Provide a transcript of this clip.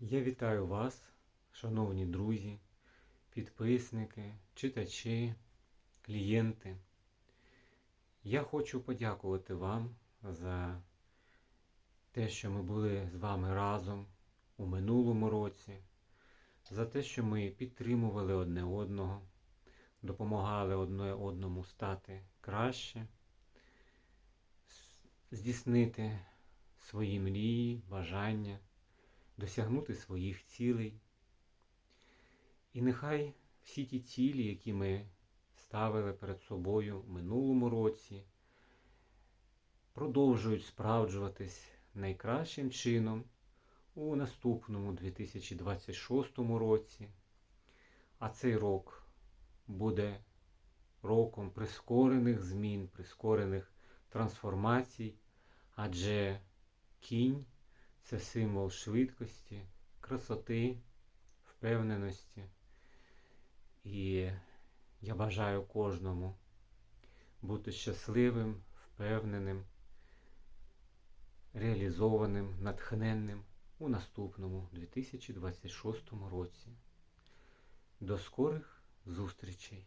Я вітаю вас, шановні друзі, підписники, читачі, клієнти. Я хочу подякувати вам за те, що ми були з вами разом у минулому році, за те, що ми підтримували одне одного, допомагали одне одному стати краще, здійснити свої мрії, бажання досягнути своїх цілей. І нехай всі ті цілі, які ми ставили перед собою в минулому році, продовжують справджуватись найкращим чином у наступному 2026 році. А цей рок буде роком прискорених змін, прискорених трансформацій, адже кінь це символ швидкості, красоти, впевненості. І я бажаю кожному бути щасливим, впевненим, реалізованим, натхненним у наступному 2026 році. До скорих зустрічей!